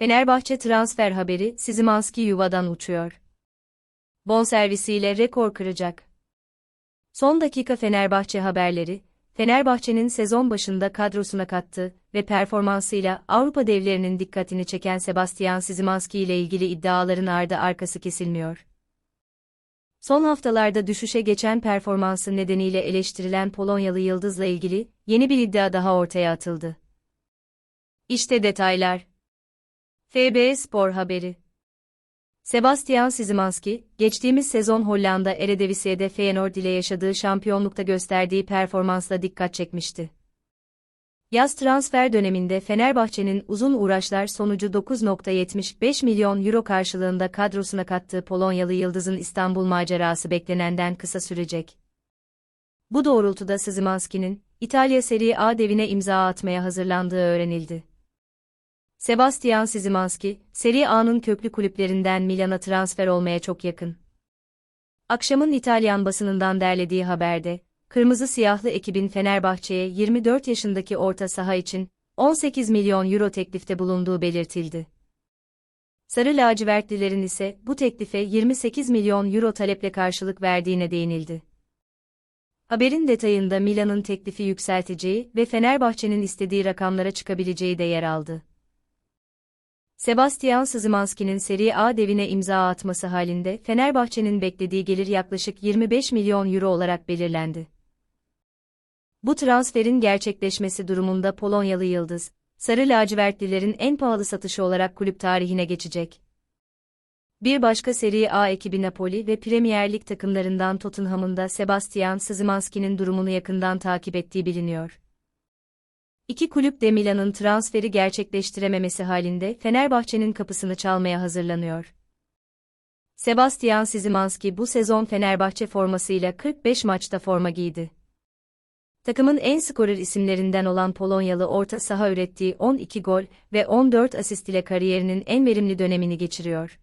Fenerbahçe transfer haberi Sizimanski yuvadan uçuyor. Bonservisiyle rekor kıracak. Son dakika Fenerbahçe haberleri, Fenerbahçe'nin sezon başında kadrosuna kattığı ve performansıyla Avrupa devlerinin dikkatini çeken Sebastian Sizimanski ile ilgili iddiaların ardı arkası kesilmiyor. Son haftalarda düşüşe geçen performansı nedeniyle eleştirilen Polonyalı yıldızla ilgili yeni bir iddia daha ortaya atıldı. İşte detaylar. FB Spor haberi. Sebastian Sizimanski, geçtiğimiz sezon Hollanda Eredivisie'de Feyenoord ile yaşadığı şampiyonlukta gösterdiği performansla dikkat çekmişti. Yaz transfer döneminde Fenerbahçe'nin uzun uğraşlar sonucu 9.75 milyon euro karşılığında kadrosuna kattığı Polonyalı Yıldız'ın İstanbul macerası beklenenden kısa sürecek. Bu doğrultuda Szymanski'nin İtalya Serie A devine imza atmaya hazırlandığı öğrenildi. Sebastian Szymanski, Serie A'nın köklü kulüplerinden Milan'a transfer olmaya çok yakın. Akşamın İtalyan basınından derlediği haberde, Kırmızı Siyahlı ekibin Fenerbahçe'ye 24 yaşındaki orta saha için 18 milyon euro teklifte bulunduğu belirtildi. Sarı lacivertlilerin ise bu teklife 28 milyon euro taleple karşılık verdiğine değinildi. Haberin detayında Milan'ın teklifi yükselteceği ve Fenerbahçe'nin istediği rakamlara çıkabileceği de yer aldı. Sebastian Szymanski'nin Serie A devine imza atması halinde Fenerbahçe'nin beklediği gelir yaklaşık 25 milyon euro olarak belirlendi. Bu transferin gerçekleşmesi durumunda Polonyalı Yıldız, Sarı lacivertlilerin en pahalı satışı olarak kulüp tarihine geçecek. Bir başka Serie A ekibi Napoli ve Premier Lig takımlarından Tottenham'ın da Sebastian Szymanski'nin durumunu yakından takip ettiği biliniyor. İki kulüp de Milan'ın transferi gerçekleştirememesi halinde Fenerbahçe'nin kapısını çalmaya hazırlanıyor. Sebastian Szymanski bu sezon Fenerbahçe formasıyla 45 maçta forma giydi. Takımın en skorer isimlerinden olan Polonyalı orta saha ürettiği 12 gol ve 14 asist ile kariyerinin en verimli dönemini geçiriyor.